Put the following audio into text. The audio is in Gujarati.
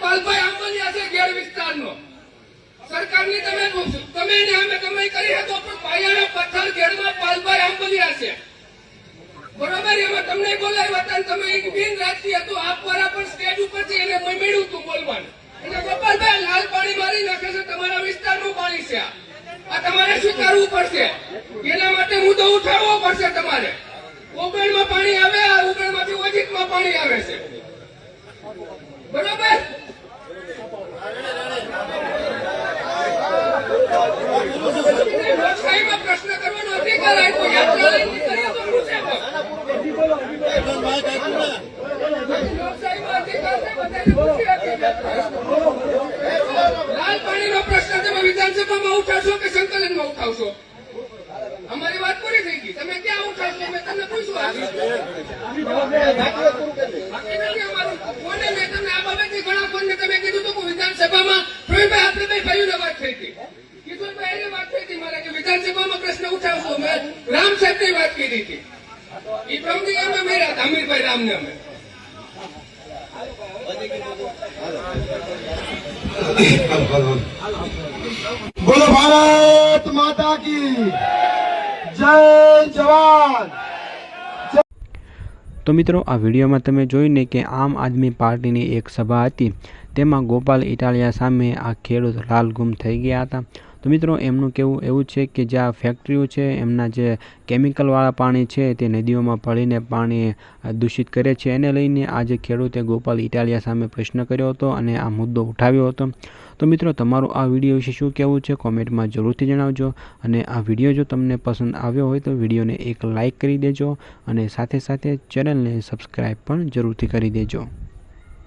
પાલભાઈ આંબલિયા છે ગેર વિસ્તારનો. સરકારની તમે તમે ને અમે તમે કરી હતો પણ પાયાનો પથ્થર ગેરમાં પાલભાઈ આંબલિયા છે. બરોબર, એમાં તમને બોલાવ્યા હતા તમે એક બિન રાજકીય હતું, આપ બરાબર સ્ટેજ ઉપરથી એને મળ્યું હતું બોલવાનું. એટલે ગોપાલભાઈ લાલ પાણી મારી નાખે છે, તમારા વિસ્તારનું પાણી છે આ તમારે સ્વીકારવું પડશે. એના માટે મુદ્દો ઉઠાવવો પડશે તમારે ઉગણમાં પાણી આવે આ ઉગણમાંથી ઓજીતમાં પાણી આવે છે બરોબર લોકશાહીમાં પ્રશ્ન કરવાનો અધિકાર આપ્યો પાણીનો પ્રશ્ન તમે વિધાનસભામાં ઉઠાવશો કે સંકલનમાં ઉઠાવશો અમારી વાત પૂરી થઈ ગઈ તમે ક્યાં ઉઠાવશો મેં તમને પૂછ્યું આ બાકી નથી અમારું. કોને મેં તમને આ બાબતની ઘણા ફોનને તમે કીધું હતું કે વિધાનસભામાં પ્રવીણભાઈ આપણે બે ભાઈઓને વાત થઈ હતી કિશોરભાઈ એને વાત થઈ હતી મારે કે વિધાનસભામાં પ્રશ્ન ઉઠાવશો મેં રામ કરી હતી એ પ્રમદી અમે મેળ્યા હતા અમીરભાઈ રામને અમે. બોલો ભારત માતા કી જય જવાન. તો મિત્રો આ વિડીયોમાં તમે જોઈને કે આમ આદમી પાર્ટીની એક સભા હતી. તેમાં ગોપાલ ઇટાલિયા સામે આ ખેડૂત લાલ ગુમ થઈ ગયા હતા. તો મિત્રો, એમનું કહેવું એવું છે કે જે આ ફેક્ટરીઓ છે, એમના જે કેમિકલવાળા પાણી છે, તે નદીઓમાં ભળીને પાણી દૂષિત કરે છે. એને લઈને આજે ખેડૂતે ગોપાલ ઇટાલિયા સામે પ્રશ્ન કર્યો હતો અને આ મુદ્દો ઉઠાવ્યો હતો. તો મિત્રો, તમારું આ વીડિયો વિશે શું કહેવું છે, કોમેન્ટમાં જરૂરથી જણાવજો. અને આ વીડિયો જો તમને પસંદ આવ્યો હોય તો વિડીયોને એક લાઇક કરી દેજો અને સાથે સાથે ચેનલને સબસ્ક્રાઈબ પણ જરૂરથી કરી દેજો.